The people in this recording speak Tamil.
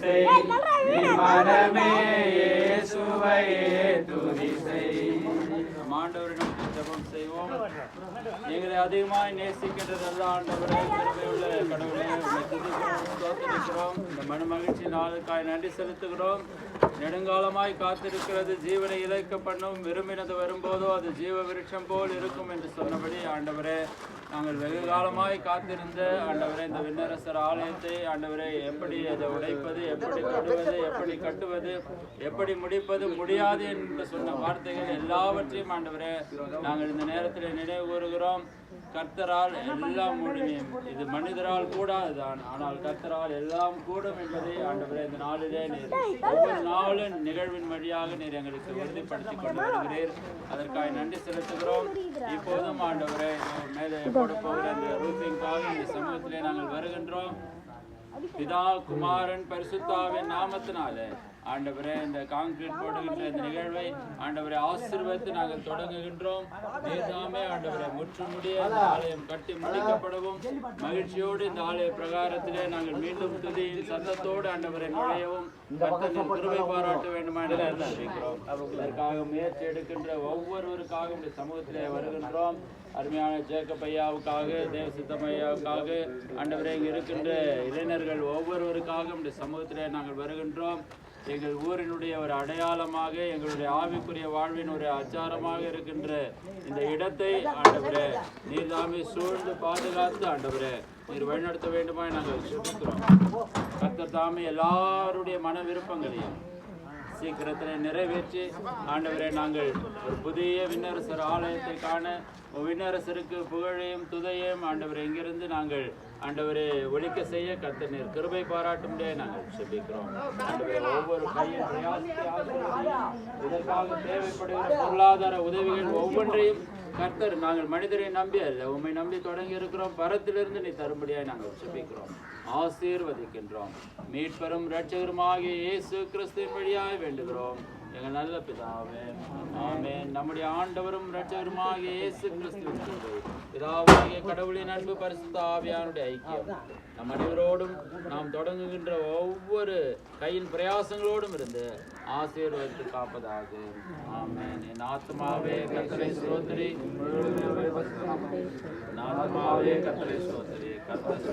செய் நீ மனமே ஆண்டவரிடம் ஜபம் செய்வோம். எங்களை அதிகமாய் நேசிக்கின்றதல்ல ஆண்டவரை. ஆண்டவரே இந்த மன மகிழ்ச்சி நாளுக்காய் நன்றி செலுத்துகிறோம். நெடுங்காலமாய் காத்திருக்கிறது ஜீவனை இழைக்க பண்ணும் விரும்பினது வரும்போதோ அது ஜீவ விருட்சம் போல் இருக்கும் என்று சொன்னபடி ஆண்டவரே நாங்கள் வெகு காலமாய் காத்திருந்த ஆண்டவரே இந்த விண்ணரசர் ஆலயத்தை ஆண்டவரே எப்படி அதை உடைப்பது எப்படி தொடுவது எப்படி கட்டுவது எப்படி முடிப்பது முடியாது என்று சொன்ன வார்த்தைகள் எல்லாவற்றையும் ஆண்டவரே நாங்கள் இந்த நேரத்தில் நினைவு கூறுகிறோம். கர்த்தரால் எல்லாம் முடியும். இது மனிதரால் கூடாதுதான். ஆனால் கர்த்தரால் எல்லாம் கூடும் என்பதை ஆண்டவரே இந்த நாளிலே நீர் ஒவ்வொரு நாளும் நிகழ்வின் வழியாக நீர் எங்களுக்கு உறுதிப்படுத்தி கொண்டு வருகிறீர். அதற்காக நன்றி செலுத்துகிறோம். இப்போதும் ஆண்டவரே மேலே போட போகிற இந்த ரூபிங்காக இந்த சமூகத்திலே நாங்கள் வருகின்றோம். பிதா குமாரன் பரிசுத்தாவின் நாமத்தினாலே. ஆண்டவரே இந்த காங்கிரீட் போடுகின்ற இந்த நிகழ்வை ஆண்டவரை ஆசீர்வதித்து நாங்கள் தொடங்குகின்றோம். நீதாமே ஆண்டவரை முற்றுமுடிய இந்த ஆலயம் கட்டி முடிக்கப்படவும். மகிழ்ச்சியோடு இந்த ஆலய பிரகாரத்திலே நாங்கள் மீண்டும் துதியின் சத்தத்தோடு ஆண்டவரை நுழையவும். கர்த்தனின் கிருபை பாராட்ட வேண்டுமா என்று அறிவிக்கிறோம் இதற்காக முயற்சி எடுக்கின்ற ஒவ்வொருவருக்காக இந்த சமூகத்திலே வருகின்றோம். அருமையான ஜேக்கப் ஐயாவுக்காக தேவ சித்தமையாவுக்காக ஆண்டவரே இங்கே இருக்கின்ற இளைஞர்கள் ஒவ்வொருவருக்காக இந்த சமூகத்திலே நாங்கள் வருகின்றோம். எங்கள் ஊரினுடைய ஒரு அடையாளமாக எங்களுடைய ஆவிக்குரிய வாழ்வின் ஒரு அச்சாரமாக இருக்கின்ற இந்த இடத்தை ஆண்டவரே நீர் தாமே சூழ்ந்து பாதுகாத்து ஆண்டவரே நீர் வழிநடத்த வேண்டுமா நாங்கள் சுபிக்கிறோம். கத்தர் தாமே எல்லாருடைய மன விருப்பங்களையும் சீக்கிரத்தில் நிறைவேற்றி ஆண்டவரே நாங்கள் ஒரு புதிய விண்ணரசர் ஆலயத்தை காண விண்ணரசருக்கு புகழையும் துதையும் ஆண்டவர் இங்கிருந்து நாங்கள் ஆண்டவரை ஒழிக்க செய்ய கத்தனீர் கிருபை பாராட்டும்படியே நாங்கள் செபிக்கிறோம். ஆண்டவரே ஒவ்வொரு கையும் இதற்காக தேவைப்படுகிற பொருளாதார உதவிகள் ஒவ்வொன்றையும் கர்த்தர் நாங்கள் மனிதரை நம்பி அல்ல உண்மை நம்பி தொடங்கி இருக்கிறோம். பரத்திலிருந்து நீ தரும்படியாய் நாங்கள் செபிக்கிறோம் ஆசீர்வதிக்கின்றோம். மீட்பெரும் இரட்சகருமாகிய இயேசு கிறிஸ்துவின் வழியாய் வேண்டுகிறோம். எங்கள் நல்ல பிதாவே ஆமே நம்முடைய ஆண்டவரும் இரட்சகருமாகிய இயேசு கிறிஸ்து கிருபை, பிதாவாகிய கடவுளின் அன்பு பரிசுத்தாவியானுடைய ஐக்கியம். நம் அனைவரோடும் நாம் தொடங்குகின்ற ஒவ்வொரு கையின் பிரயாசங்களோடும் இருந்து ஆசீர்வதித்து காப்பதாக. ஆமேன். என் ஆத்மாவே கர்த்தரை ஸ்தோத்திரி. என் ஆத்மாவே கத்தரை ஸ்தோத்திரி. கர்த்தர்